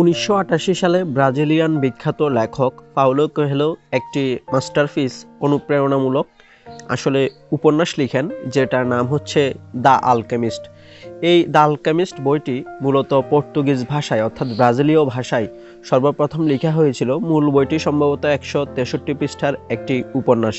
উনিশশো আটাশি সালে ব্রাজিলিয়ান বিখ্যাত লেখক পাউলো কোহেলো একটি মাস্টারপিস অনুপ্রেরণামূলক আসলে উপন্যাস লিখেন, যেটার নাম হচ্ছে দ্য আলকেমিস্ট। এই দ্য আলকেমিস্ট বইটি মূলত পর্তুগিজ ভাষায়, অর্থাৎ ব্রাজিলীয় ভাষায় সর্বপ্রথম লেখা হয়েছিল। মূল বইটি সম্ভবত একশো তেষট্টি পৃষ্ঠার একটি উপন্যাস।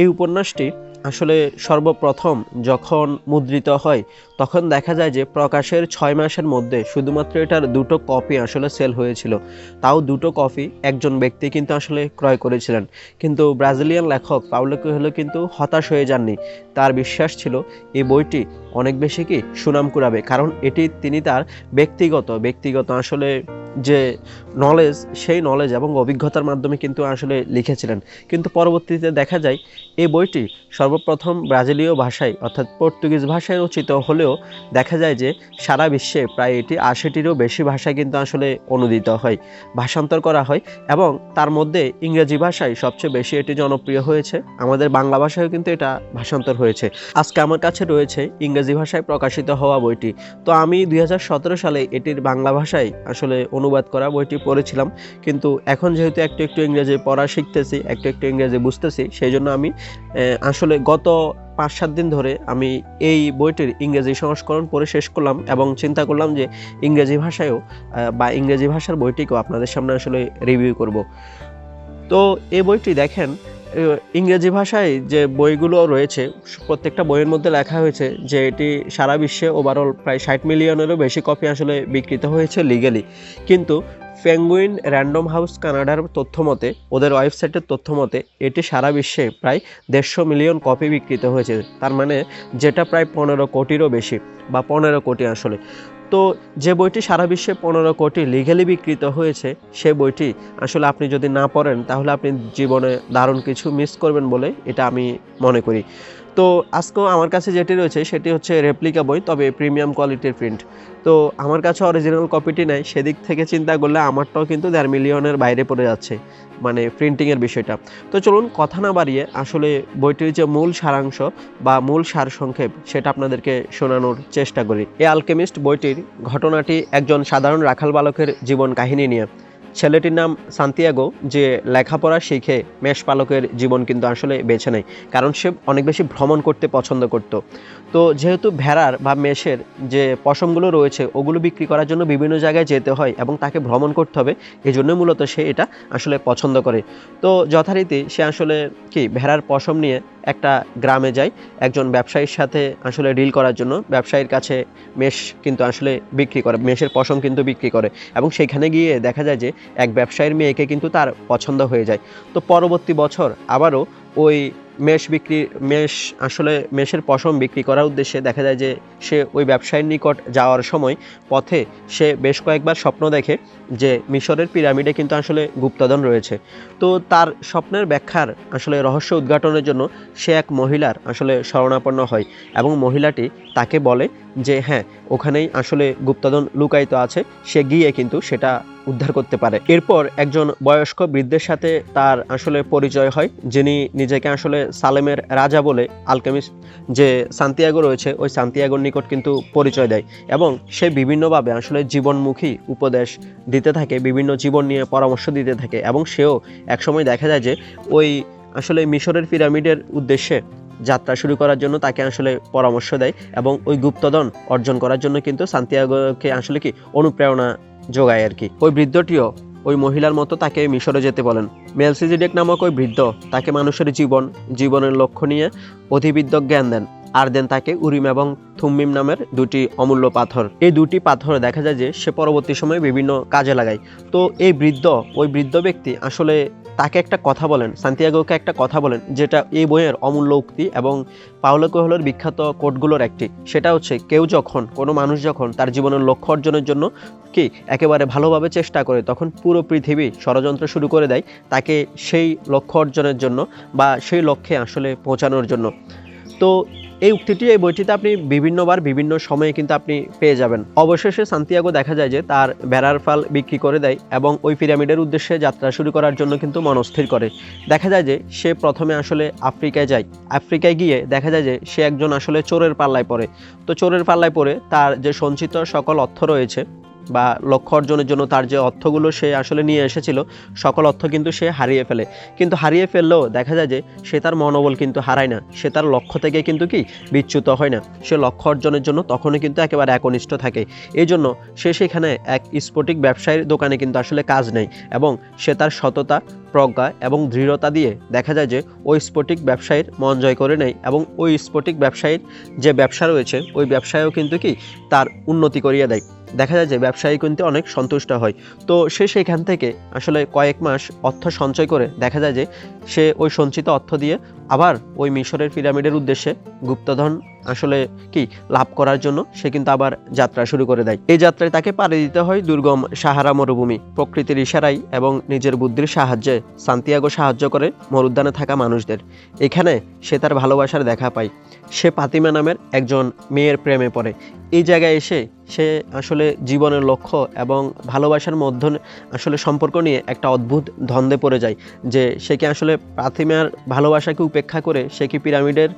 এই উপন্যাসটি আসলে সর্বপ্রথম যখন মুদ্রিত হয়, তখন দেখা যায় যে প্রকাশের ছয় মাসের মধ্যে শুধুমাত্র এটার দুটো কপি আসলে সেল হয়েছিল। তাও দুটো কপি একজন ব্যক্তি কিন্তু আসলে ক্রয় করেছিলেন। কিন্তু ব্রাজিলিয়ান লেখক পাউলো কোহেলো কিন্তু হতাশ হয়ে যাননি। তার বিশ্বাস ছিল, এই বইটি অনেক বেশি কি সুনাম কুড়াবে। কারণ এটি তিনি তার ব্যক্তিগত ব্যক্তিগত আসলে যে নলেজ সেই নলেজ এবং অভিজ্ঞতার মাধ্যমে কিন্তু আসলে লিখেছিলেন। কিন্তু পরবর্তীতে দেখা যায়, এই বইটি সর্বপ্রথম ব্রাজিলীয় ভাষায়, অর্থাৎ পর্তুগিজ ভাষায় রচিত হলেও দেখা যায় যে সারা বিশ্বে প্রায় এটি আশিটিরও বেশি ভাষায় কিন্তু আসলে অনুদিত হয়, ভাষান্তর করা হয় এবং তার মধ্যে ইংরেজি ভাষায় সবচেয়ে বেশি এটি জনপ্রিয় হয়েছে। আমাদের বাংলা ভাষায়ও কিন্তু এটা ভাষান্তর হয়েছে। আজকে আমার কাছে রয়েছে ইংরেজি ভাষায় প্রকাশিত হওয়া বইটি। তো আমি দু হাজার সতেরো সালে এটির বাংলা ভাষায় আসলে অনুবাদ করা বইটি পড়েছিলাম। কিন্তু এখন যেহেতু একটু একটু ইংরেজি পড়া শিখতেছি, একটু একটু ইংরেজি বুঝতেছি, সেই জন্য আমি আসলে গত পাঁচ সাত দিন ধরে আমি এই বইটির ইংরেজি সংস্করণ পড়ে শেষ করলাম এবং চিন্তা করলাম যে ইংরেজি ভাষায়ও বা ইংরেজি ভাষার বইটিকেও আপনাদের সামনে আসলে রিভিউ করব। তো এই বইটি দেখেন ইংরেজি ভাষায় যে বইগুলো রয়েছে, প্রত্যেকটা বইয়ের মধ্যে লেখা হয়েছে যে এটি সারা বিশ্বে ওভারঅল প্রায় ষাট মিলিয়নেরও বেশি কপি আসলে বিকৃত হয়েছে লিগেলি কিন্তু পেঙ্গুইন র্যান্ডম হাউস কানাডার তথ্য মতে ওদের ওয়েবসাইটের তথ্য মতে এটি সারা বিশ্বে প্রায় দেড়শো মিলিয়ন কপি বিকৃত হয়েছে। তার মানে যেটা প্রায় পনেরো কোটিরও বেশি, বা পনেরো কোটি আসলে। তো যে বইটি সারা বিশ্বে পনেরো কোটি লিগেলি বিকৃত হয়েছে, সে বইটি আসলে আপনি যদি না পড়েন, তাহলে আপনি জীবনে দারুণ কিছু মিস করবেন বলে এটা আমি মনে করি। তো আজকেও আমার কাছে যেটি রয়েছে, সেটি হচ্ছে রেপ্লিকা বই, তবে প্রিমিয়াম কোয়ালিটির প্রিন্ট তো আমার কাছে অরিজিনাল কপিটি নাই, সেদিক থেকে চিন্তা করলে আমারটাও কিন্তু দেড় মিলিয়নের বাইরে পড়ে যাচ্ছে মানে প্রিন্টিংয়ের বিষয়টা। তো চলুন কথা না বাড়িয়ে, আসলে বইটির যে মূল সারাংশ বা মূল সারসংক্ষেপ সেটা আপনাদেরকে শোনানোর চেষ্টা করি। এই আলকেমিস্ট বইটির ঘটনাটি একজন সাধারণ রাখাল বালকের জীবন কাহিনী নিয়ে। ছেলেটির নাম সান্তিয়াগো, যে লেখাপড়া শিখে মেষ পালকের জীবন কিন্তু আসলে বেছে নেয়, কারণ সে অনেক বেশি ভ্রমণ করতে পছন্দ করত। তো যেহেতু ভেড়ার বা মেষের যে পশমগুলো রয়েছে, ওগুলো বিক্রি করার জন্য বিভিন্ন জায়গায় যেতে হয় এবং তাকে ভ্রমণ করতে হবে এই জন্য মূলত সে এটা আসলে পছন্দ করে। তো যথারীতি সে আসলে কি, ভেড়ার পশম নিয়ে একটা গ্রামে যাই, একজন ব্যবসায়ীর সাথে আসলে ডিল করার জন্য, ব্যবসায়ীর কাছে মেষ কিন্তু আসলে বিক্রি করে, মেষের পশম কিন্তু বিক্রি করে এবং সেখানে গিয়ে দেখা যায় যে এক ব্যবসায়ীর মেয়েকে কিন্তু তার পছন্দ হয়ে যায়। তো পরবর্তী বছর আবারও ওই মেষ বিক্রি মেষ আসলে মেষের পশম বিক্রি করার উদ্দেশ্যে দেখা যায় যে সে ওই ব্যবসায়ীর নিকট যাওয়ার সময় পথে সে বেশ কয়েকবার স্বপ্ন দেখে যে মিশরের পিরামিডে কিন্তু আসলে গুপ্তধন রয়েছে। তো তার স্বপ্নের ব্যাখ্যার আসলে রহস্য উদ্ঘাটনের জন্য সে এক মহিলার আসলে শরণাপন্ন হয় এবং মহিলাটি তাকে বলে যে হ্যাঁ ওখানেই আসলে গুপ্তধন লুকায়িত আছে, সে গিয়ে কিন্তু সেটা উদ্ধার করতে পারে। এরপর একজন বয়স্ক বৃদ্ধের সাথে তার আসলে পরিচয় হয়, যিনি নিজেকে আসলে সালেমের রাজা বলে আলকেমিস্ট যে সান্তিয়াগো রয়েছে, ওই সান্তিয়াগোর নিকট কিন্তু পরিচয় দেয় এবং সে বিভিন্নভাবে আসলে জীবনমুখী উপদেশ দিতে থাকে, বিভিন্ন জীবন নিয়ে পরামর্শ দিতে থাকে এবং সেও একসময় দেখা যায় যে ওই আসলে মিশরের পিরামিডের উদ্দেশ্যে যাত্রা শুরু করার জন্য তাকে আসলে পরামর্শ দেয় এবং ওই গুপ্তধন অর্জন করার জন্য কিন্তু সান্তিয়াগোকে আসলে কি অনুপ্রেরণা যোগায় আর কি। ওই বৃদ্ধটিও ওই মহিলার মতো তাকে মিশরে যেতে বলেন। মেলসিজিডেক নামক ওই বৃদ্ধ তাকে মানুষের জীবন, জীবনের লক্ষ্য নিয়ে অধিবিদ্য জ্ঞান দেন আর দেন তাকে উরিম এবং থুম্মিম নামের দুটি অমূল্য পাথর। এই দুটি পাথর দেখা যায় যে সে পরবর্তী সময়ে বিভিন্ন কাজে লাগায়। তো এই বৃদ্ধ, ওই বৃদ্ধ ব্যক্তি আসলে তাকে একটা কথা বলেন, সান্তিয়াগোকে একটা কথা বলেন, যেটা এই বইয়ের অমূল্য উক্তি এবং পাওলো কোহলোর বিখ্যাত কোটগুলোর একটি। সেটা হচ্ছে, কেউ যখন, কোনো মানুষ যখন তার জীবনের লক্ষ্য অর্জনের জন্য কি একেবারে ভালোভাবে চেষ্টা করে, তখন পুরো পৃথিবী ষড়যন্ত্র শুরু করে দেয় তাকে সেই লক্ষ্য অর্জনের জন্য বা সেই লক্ষ্যে আসলে পৌঁছানোর জন্য। তো এই উক্তিটি, এই বইটিতে আপনি বিভিন্নবার, বিভিন্ন সময়ে কিন্তু আপনি পেয়ে যাবেন। অবশেষে সান্তিয়াগো দেখা যায় যে, তার বেড়ার ফাল বিক্রি করে দেয় এবং ওই পিরামিডের উদ্দেশ্যে যাত্রা শুরু করার জন্য কিন্তু মনস্থির করে। দেখা যায় যে, সে প্রথমে আসলে আফ্রিকায় যায়। আফ্রিকায় গিয়ে দেখা যায় যে, সে একজন আসলে চোরের পাল্লায় পড়ে। তো চোরের পাল্লায় পড়ে তার যে সঞ্চিত সকল অর্থ রয়েছে বা লক্ষ্য অর্জনের জন্য তার যে অর্থগুলো সে আসলে নিয়ে এসেছিল, সকল অর্থ কিন্তু সে হারিয়ে ফেলে। কিন্তু হারিয়ে ফেললেও দেখা যায় যে সে তার মনোবল কিন্তু হারায় না। সে তার লক্ষ্য থেকে কিন্তু কি বিচ্যুত হয় না। সে লক্ষ্য অর্জনের জন্য তখনই কিন্তু একেবারে একনিষ্ঠ থাকে। এই জন্য সে সেখানে এক স্ফটিক ব্যবসায়ীর দোকানে কিন্তু আসলে কাজ নেই এবং সে তার সততা, প্রজ্ঞা এবং দৃঢ়তা দিয়ে দেখা যায় যে ওই স্ফটিক ব্যবসায়ীর মন জয় করে নেয় এবং ওই স্ফটিক ব্যবসায়ীর যে ব্যবসা রয়েছে, ওই ব্যবসায়ও কিন্তু কি তার উন্নতি করিয়ে দেয়। দেখা যায় যে ব্যবসায়ী কিন্তু অনেক সন্তুষ্ট হয়। তো সে সেখান থেকে আসলে কয়েক মাস অর্থ সঞ্চয় করে দেখা যায় যে সে ওই সঞ্চিত অর্থ দিয়ে আবার ওই মিশরের পিরামিডের উদ্দেশ্যে গুপ্তধন আসলে কি লাভ করার জন্য সে কিন্তু আবার যাত্রা শুরু করে দেয়। এই যাত্রায় তাকে পাড়ি দিতে হয় দুর্গম সাহারা মরুভূমি। প্রকৃতির ইশারাই এবং নিজের বুদ্ধির সাহায্যে সান্তিয়াগো সাহায্য করে মরুদ্যানে থাকা মানুষদের। এখানে সে তার ভালোবাসার দেখা পায়। সে পাতিমা নামের একজন মেয়ের প্রেমে পড়ে। এই জায়গায় এসে সে আসলে জীবনের লক্ষ্য এবং ভালোবাসার মধ্য আসলে সম্পর্ক নিয়ে একটা অদ্ভুত ধন্দে পড়ে যায় যে সে কি আসলে প্রাথিমার ভালোবাসাকে উপেক্ষা করে সে কি পিরামিডের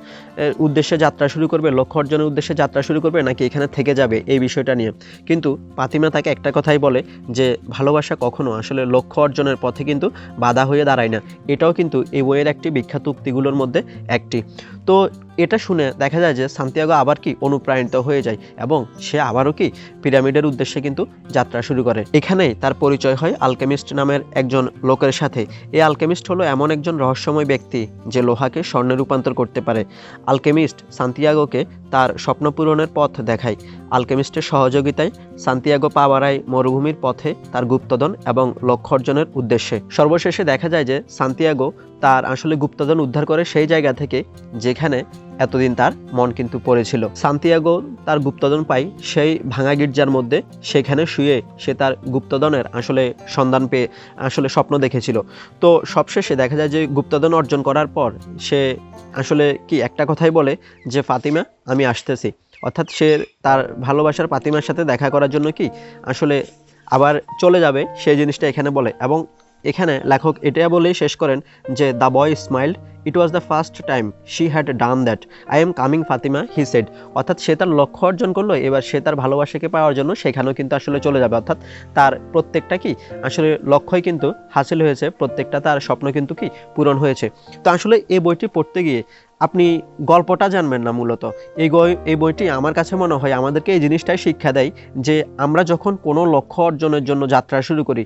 উদ্দেশ্যে যাত্রা শুরু করবে, লক্ষ্য অর্জনের উদ্দেশ্যে যাত্রা শুরু করবে নাকি এখানে থেকে যাবে এই বিষয়টা নিয়ে। কিন্তু পাতিমা তাকে একটা কথাই বলে যে ভালোবাসা কখনো আসলে লক্ষ্য অর্জনের পথে কিন্তু বাধা হয়ে দাঁড়ায় না। এটাও কিন্তু এই বইয়ের একটি বিখ্যাত উক্তিগুলোর মধ্যে একটি। তো এটা শুনে দেখা যায় যে সান্তিয়াগো আবার কি অনুপ্রাণিত হয়ে যায় এবং সে আবারও কি পিরামিডের উদ্দেশ্যে কিন্তু যাত্রা শুরু করে। এখানেই তার পরিচয় হয় আলকেমিস্ট নামের একজন লোকের সাথে। এই আলকেমিস্ট হলো এমন একজন রহস্যময় ব্যক্তি যে লোহাকে স্বর্ণে রূপান্তর করতে পারে। আলকেমিস্ট সান্তিয়াগোকে তার স্বপ্ন পূরণের পথ দেখায়। আলকেমিস্টের সহযোগিতায় সান্তিয়াগো পা বাড়ায় মরুভূমির পথে তার গুপ্তধন এবং লক্ষ্য অর্জনের উদ্দেশ্যে। সর্বশেষে দেখা যায় যে সান্তিয়াগো তার আসলে গুপ্তধন উদ্ধার করে সেই জায়গা থেকে যেখানে এতদিন তার মন কিন্তু পড়েছিল। সান্তিয়াগো তার গুপ্তধন পাই সেই ভাঙা গির্জার মধ্যে। সেখানে শুয়ে সে তার গুপ্তধনের আসলে সন্ধান পেয়ে, আসলে স্বপ্ন দেখেছিল। তো সবশেষে দেখা যায় যে গুপ্তধন অর্জন করার পর সে আসলে কি একটা কথাই বলে যে, ফাতিমা, আমি আসতেছি। অর্থাৎ সে তার ভালোবাসার ফাতিমার সাথে দেখা করার জন্য কি আসলে আবার চলে যাবে, সেই জিনিসটা এখানে বলে। এবং এখানে লেখক এটা বলেই শেষ করেন যে, the boy smiled, it was the first time she had done that. I am coming, Fatima, he said. অর্থাৎ সে তার লক্ষ্য অর্জন করল, এবার সে তার ভালোবাসাকে পাওয়ার জন্য সেখানেও কিন্তু আসলে চলে যাবে। অর্থাৎ তার প্রত্যেকটা কি, আসলে লক্ষ্যই কিন্তু হাসিল হয়েছে, প্রত্যেকটা তার স্বপ্ন কিন্তু কি, পূরণ হয়েছে। তো আসলে এই বইটি পড়তে গিয়ে আপনি গল্পটা জানবেন না মূলত। এই এই বইটি আমার কাছে মনে হয় আমাদেরকে এই জিনিসটাই শিক্ষা দেয় যে আমরা যখন কোনো লক্ষ্য অর্জনের জন্য যাত্রা শুরু করি,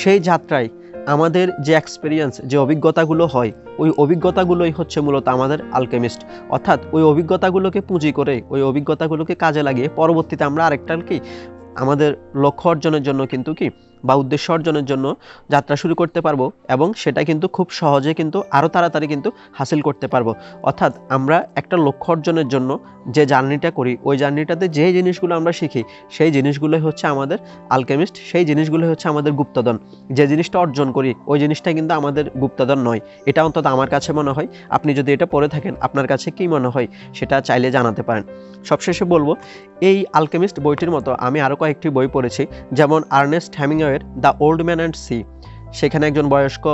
সেই যাত্রায় আমাদের যে এক্সপিরিয়েন্স যে অভিজ্ঞতাগুলো হয়, ওই অভিজ্ঞতাগুলোই হচ্ছে মূলত আমাদের আলকেমিস্ট অর্থাৎ ওই অভিজ্ঞতাগুলোকে পুঁজি করে, ওই অভিজ্ঞতাগুলোকে কাজে লাগিয়ে পরবর্তীতে আমরা আরেকটা কি, আমাদের লক্ষ্য অর্জনের জন্য কিন্তু কি বা উদ্দেশ্য অর্জনের জন্য যাত্রা শুরু করতে পারব এবং সেটা কিন্তু খুব সহজে কিন্তু আরও তাড়াতাড়ি কিন্তু হাসিল করতে পারব। অর্থাৎ আমরা একটা লক্ষ্য অর্জনের জন্য যে জার্নিটা করি, ওই জার্নিটাতে যে জিনিসগুলো আমরা শিখি, সেই জিনিসগুলোই হচ্ছে আমাদের আলকেমিস্ট সেই জিনিসগুলো হচ্ছে আমাদের গুপ্তধন। যে জিনিসটা অর্জন করি, ওই জিনিসটা কিন্তু আমাদের গুপ্তধন নয়। এটা অন্তত আমার কাছে মনে হয়। আপনি যদি এটা পড়ে থাকেন, আপনার কাছে কি মনে হয় সেটা চাইলে জানাতে পারেন। সবশেষে বলব, এই আলকেমিস্ট বইটির মতো আমি আরও কয়েকটি বই পড়েছি, যেমন Ernest হ্যামিংওয়ের the old man and sea. সেখানে একজন বয়স্ক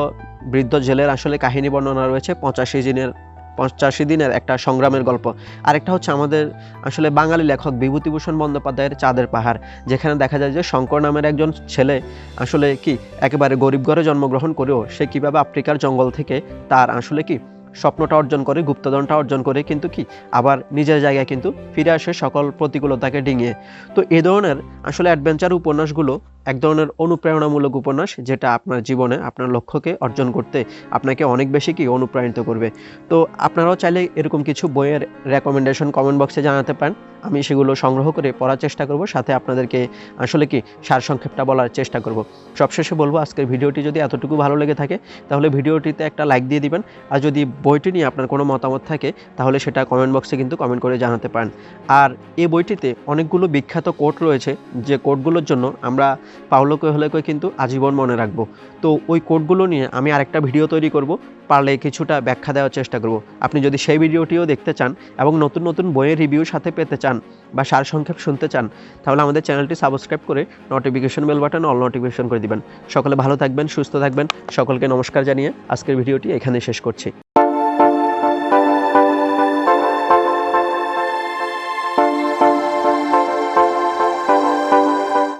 বৃদ্ধ জেলের আসলে কাহিনী বর্ণনা রয়েছে, পঁচাশি দিনের পঁচাশি দিনের একটা সংগ্রামের গল্প। আরেকটা হচ্ছে আমাদের আসলে বাঙালি লেখক বিভূতিভূষণ বন্দ্যোপাধ্যায়ের চাঁদের পাহাড়, যেখানে দেখা যায় যে শঙ্কর নামের একজন ছেলে আসলে কি একেবারে গরিব ঘরে জন্মগ্রহণ করেও সে কীভাবে আফ্রিকার জঙ্গল থেকে তার আসলে কি স্বপ্নটা অর্জন করে, গুপ্তধনটা অর্জন করে, কিন্তু কি আবার নিজের জায়গায় কিন্তু ফিরে আসে সকল প্রতিকূলতাকে ডিঙিয়ে। তো এ ধরনের আসলে অ্যাডভেঞ্চার উপন্যাসগুলো এক ধরনের অনুপ্রেরণামূলক উপন্যাস যেটা আপনার জীবনে, আপনার লক্ষ্যকে অর্জন করতে আপনাকে অনেক বেশি কি অনুপ্রাণিত করবে। তো আপনারাও চাইলে এরকম কিছু বইয়ের রেকমেন্ডেশন কমেন্ট বক্সে জানাতে পারেন। আমি সেগুলো সংগ্রহ করে পড়ার চেষ্টা করব, সাথে আপনাদেরকে আসলে কি সারসংক্ষেপটা বলার চেষ্টা করব। সবশেষে বলব, আজকের ভিডিওটি যদি এতটুকু ভালো লেগে থাকে, তাহলে ভিডিওটিতে একটা লাইক দিয়ে দিবেন। আর যদি বইটি নিয়ে আপনার কোনো মতামত থাকে, তাহলে সেটা কমেন্ট বক্সে কিন্তু কমেন্ট করে জানাতে পারেন। আর এই বইটিতে অনেকগুলো বিখ্যাত কোট রয়েছে, যে কোটগুলোর জন্য আমরা পাওলো কোহেলেকে কিন্তু আজীবন মনে রাখব। তো ওই কোডগুলো নিয়ে আমি আরেকটা ভিডিও তৈরি করব, পারলে কিছুটা ব্যাখ্যা দেওয়ার চেষ্টা করব। আপনি যদি সেই ভিডিওটিও দেখতে চান এবং নতুন নতুন বইয়ের রিভিউ সাথে পেতে চান বা সারসংক্ষেপ শুনতে চান, তাহলে আমাদের চ্যানেলটি সাবস্ক্রাইব করে notification bell button all notification করে দিবেন। সকলে ভালো থাকবেন, সুস্থ থাকবেন। সকলকে নমস্কার জানিয়ে আজকের ভিডিওটি এখানে শেষ করছি।